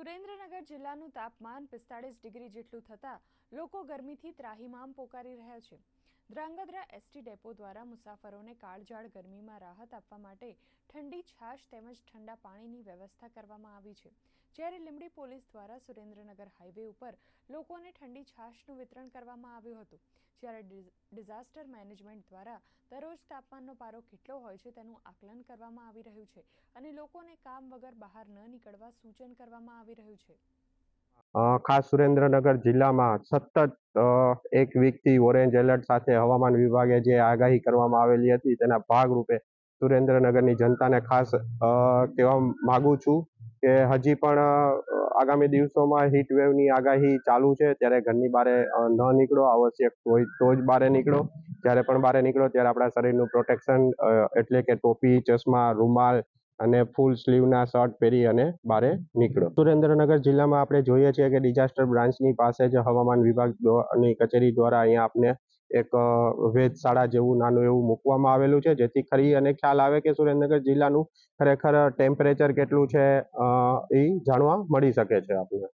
સુરેન્દ્રનગર જિલ્લાનું તાપમાન પિસ્તાળીસ ડિગ્રી જેટલું થતાં લોકો ગરમીથી ત્રાહિમામ પોકારી રહ્યા છે. ધ્રાંગધ્રા એસટી ડેપો દ્વારા મુસાફરોને કાળઝાળ ગરમીમાં રાહત આપવા માટે ઠંડી છાશ તેમજ ઠંડા પાણીની વ્યવસ્થા કરવામાં આવી છે. જ્યારે લીંબડી પોલીસ દ્વારા સુરેન્દ્રનગર હાઈવે ઉપર લોકોને ઠંડી છાશનું વિતરણ કરવામાં આવ્યું હતું, જ્યારે ડિઝ- ડિઝાસ્ટર મેનેજમેન્ટ દ્વારા દરરોજ તાપમાનનો પારો કેટલો હોય છે તેનું આકલન કરવામાં આવી રહ્યું છે અને લોકોને કામ વગર બહાર ન નીકળવા સૂચન કરવામાં આવી રહ્યું છે. ખાસ સુરેન્દ્રનગર જિલ્લામાં સતત એક વીકથી ઓરેન્જ એલર્ટ સાથે હવામાન વિભાગે જે આગાહી કરવામાં આવેલી હતી તેના ભાગરૂપે સુરેન્દ્રનગરની જનતાને ખાસ કહેવા માગું છું કે હજી પણ આગામી દિવસોમાં હીટ વેવની આગાહી ચાલુ છે. ત્યારે ઘરની બહાર ન નીકળો. આવશ્યક હોય તો જ બહાર નીકળો. જ્યારે પણ બહાર નીકળો ત્યારે આપણા શરીરનું પ્રોટેક્શન એટલે કે ટોપી, ચશ્મા, રૂમાલ અને ફૂલ સ્લીવના શર્ટ પહેરી અને બહાર નીકળો. સુરેન્દ્રનગર જિલ્લામાં આપણે જોઈએ છીએ કે ડિઝાસ્ટર બ્રાન્ચની પાસે જ હવામાન વિભાગ દ્વા- ની કચેરી દ્વારા અહીંયા આપને એક વેધશાળા જેવું નાનું એવું મૂકવામાં આવેલું છે, જેથી ખરી અને ખ્યાલ આવે કે સુરેન્દ્રનગર જિલ્લાનું ખરેખર ટેમ્પરેચર કેટલું છે એ જાણવા મળી શકે છે આપને